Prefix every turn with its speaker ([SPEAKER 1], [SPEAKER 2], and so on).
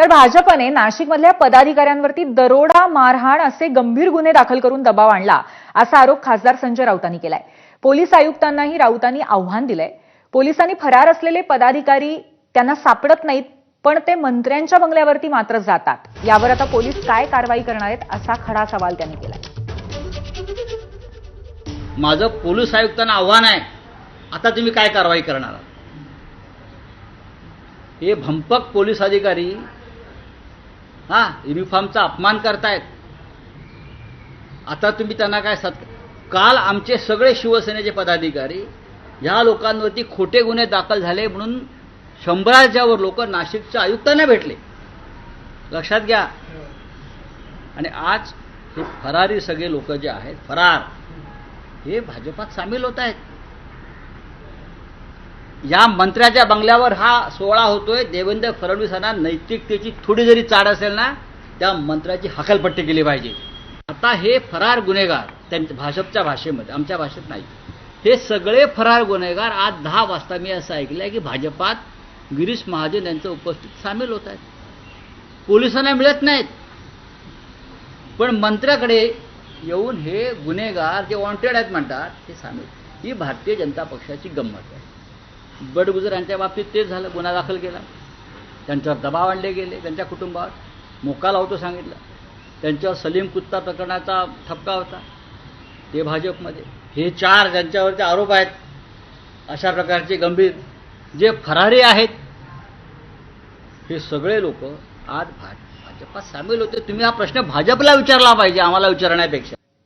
[SPEAKER 1] तर भाजपने नाशिकमधल्या पदाधिकाऱ्यांवरती दरोडा मारहाण असे गंभीर गुन्हे दाखल करून दबाव आणला असा आरोप खासदार संजय राऊतांनी केलाय. पोलीस आयुक्तांनाही राऊतांनी आव्हान दिलंय. पोलिसांनी फरार असलेले पदाधिकारी त्यांना सापडत नाहीत पण ते मंत्र्यांच्या बंगल्यावरती मात्र जातात. यावर आता पोलीस काय कारवाई करणार आहेत असा खडा सवाल त्यांनी केलाय.
[SPEAKER 2] माझं पोलीस आयुक्तांना आव्हान आहे आता तुम्ही काय कारवाई करणार आहात? हे भंपक पोलीस अधिकारी हा युनिफॉर्मचा अपमान करतायत. आता तुम्ही त्यांना काय सत् काल आमचे सगळे शिवसेनेचे पदाधिकारी ह्या लोकांवरती खोटे गुन्हे दाखल झाले म्हणून शंभराच्यावर लोक नाशिकच्या आयुक्तांना भेटले. लक्षात घ्या. आणि आज हे फरारी सगळे लोक जे आहेत फरार हे भाजपात सामील होत आहेत. या मंत्र्याच्या बंगल्यावर हा सोहळा होतोय. देवेंद्र फडणवीसांना नैतिकतेची थोडी जरी चाड असेल ना त्या मंत्र्याची हकलपट्टी केली पाहिजे. आता हे फरार गुन्हेगार त्यांच्या भाजपच्या भाषेमध्ये आमच्या भाषेत नाही. हे सगळे फरार गुन्हेगार आज दहा वाजता मी असं ऐकलं आहे की भाजपात गिरीश महाजन यांचं उपस्थित सामील होत आहेत. पोलिसांना मिळत नाहीत. पण मंत्र्याकडे येऊन हे गुन्हेगार जे वॉन्टेड आहेत म्हणतात ते सामील. ही भारतीय जनता पक्षाची गंमत आहे. बडगुजरांच्या बाबतीत तेच झालं. गुन्हा दाखल केला. त्यांच्यावर दबाव आणले गेले. त्यांच्या कुटुंबावर मोका लावतो सांगितलं. त्यांच्यावर सलीम कुत्ता प्रकरणाचा ठपका होता. ते भाजपमध्ये. हे चार ज्यांच्यावरचे आरोप आहेत अशा प्रकारचे गंभीर जे फरारी आहेत हे सगळे लोक आज भाजपात सामील होते. तुम्ही हा प्रश्न भाजपला विचारला पाहिजे आम्हाला विचारण्यापेक्षा.